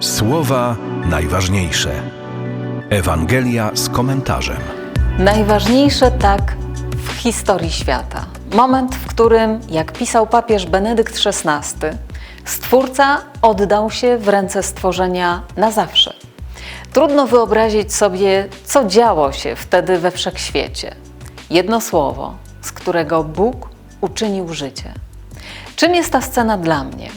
Słowa najważniejsze. Ewangelia z komentarzem. Najważniejsze tak w historii świata. Moment, w którym, jak pisał papież Benedykt XVI, Stwórca oddał się w ręce stworzenia na zawsze. Trudno wyobrazić sobie, co działo się wtedy we wszechświecie. Jedno słowo, z którego Bóg uczynił życie. Czym jest ta scena dla mnie?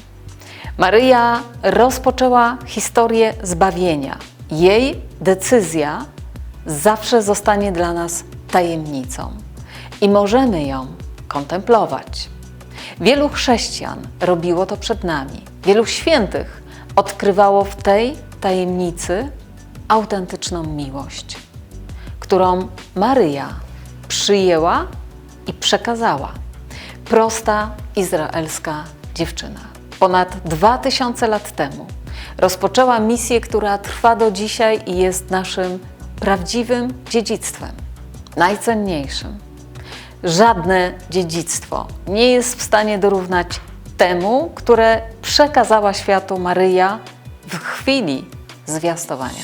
Maryja rozpoczęła historię zbawienia. Jej decyzja zawsze zostanie dla nas tajemnicą i możemy ją kontemplować. Wielu chrześcijan robiło to przed nami. Wielu świętych odkrywało w tej tajemnicy autentyczną miłość, którą Maryja przyjęła i przekazała. Prosta izraelska dziewczyna. Ponad dwa tysiące lat temu rozpoczęła misję, która trwa do dzisiaj i jest naszym prawdziwym dziedzictwem, najcenniejszym. Żadne dziedzictwo nie jest w stanie dorównać temu, które przekazała światu Maryja w chwili zwiastowania.